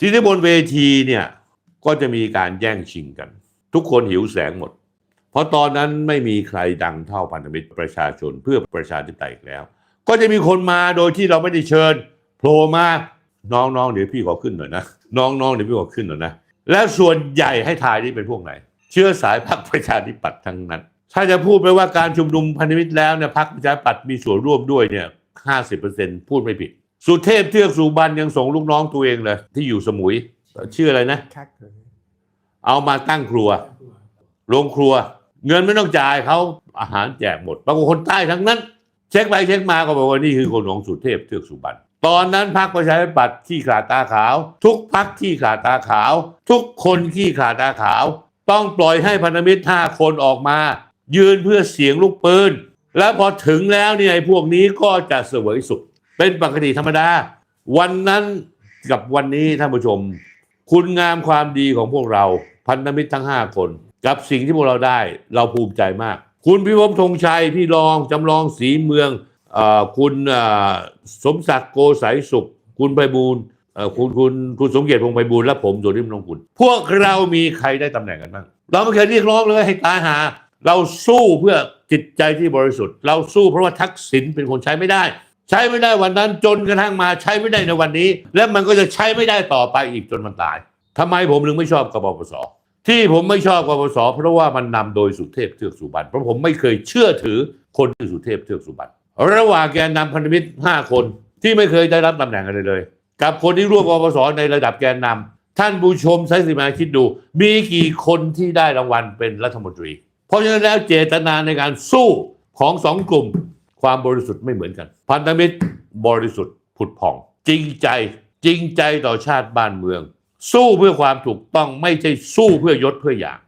ทีนี้บนเวทีเนี่ยก็จะมีการแย่งชิงกัน ทุกคนหิวแสงหมด เพราะตอนนั้นไม่มีใครดังเท่าพันธมิตรประชาชนเพื่อประชาธิปไตยแล้ว ก็จะมีคนมาโดยที่เราไม่ได้เชิญโผล่มาน้องๆเดี๋ยวพี่ขอขึ้นหน่อยนะน้องๆเดี๋ยวพี่ขอขึ้นหน่อยนะแล้วส่วนใหญ่ให้ทายนี่เป็นพวกไหน เชื้อสายพรรคประชาธิปัตย์ทั้งนั้น ถ้าจะพูดไปว่าการชุมนุมพันธมิตรแล้วเนี่ยพรรคประชาธิปัตย์มีส่วนร่วมด้วยเนี่ยห้าสิบเปอร์เซ็นต์พูดไม่ผิด สุเทพเทือกสุบรรณยังส่งลูกน้องตัวเองเลย ที่อยู่สมุย ชื่ออะไรนะ คักเลยเอามาตั้งครัว โรงครัว เงินไม่ต้องจ่ายเขาอาหารแจกหมดบางคนใต้ทั้งนั้น เช็คไปเช็คมาก็บอกว่านี่คือคนของสุเทพเทือกสุบรรณตอนนั้นพรรคประชาธิปัตย์ขี้ขาดตาขาว ทุกพรรคขี้ขาดตาขาว ทุกคนขี้ขาดตาขาว ต้องปล่อยให้พันธมิตรห้าคนออกมา ยืนเพื่อเสียงลูกปืน แล้วพอถึงแล้วเนี่ยไอ้พวกนี้ก็จะเสวยสุข เป็นปกติธรรมดา วันนั้นกับวันนี้ท่านผู้ชม คุณงามความดีของพวกเราพันธมิตรทั้ง 5 คน กับสิ่งที่พวกเราได้เราภูมิใจมาก คุณพิภพธงชัย พี่รองจำลองศรีเมืองอคุณสมศักดิ์โกสายสุข คุณไพบูลย์คุณคุณคุณสมเกียรติพงไพบูลย์และผมโดริมลงคุณพวกเรามีใครได้ตำแหน่งกันบ้างเราไม่เคยเรียกร้องเลยให้ตายหา เราสู้เพื่อจิตใจที่บริสุทธิ์ เราสู้เพราะว่าทักษิณเป็นคนใช้ไม่ได้ ใช้ไม่ได้วันนั้นจนกระทั่งมาใช้ไม่ได้ในวันนี้ และมันก็จะใช้ไม่ได้ต่อไปอีกจนมันตายทำไมผมถึงไม่ชอบกบปสที่ผมไม่ชอบกบปสเพราะว่ามันนำโดยสุเทพเทือกสุบรรณเพราะผมไม่เคยเชื่อถือคนที่สุเทพเทือกสุบรรณระหว่างแกนนำพันธมิตรห้าคนที่ไม่เคยได้รับตำแหน่งอะไรเลย กับคนที่ร่วมกบปสในระดับแกนนำท่านผู้ชมใช้สิมาคิดดู มีกี่คนที่ได้รางวัลเป็นรัฐมนตรี เพราะฉะนั้นแล้วเจตนาในการสู้ของสองกลุ่ม ความบริสุทธิ์ไม่เหมือนกัน พันธมิตรบริสุทธิ์ผุดผ่อง จริงใจจริงใจต่อชาติบ้านเมือง สู้เพื่อความถูกต้องไม่ใช่สู้เพื่อยศเพื่ออย่าง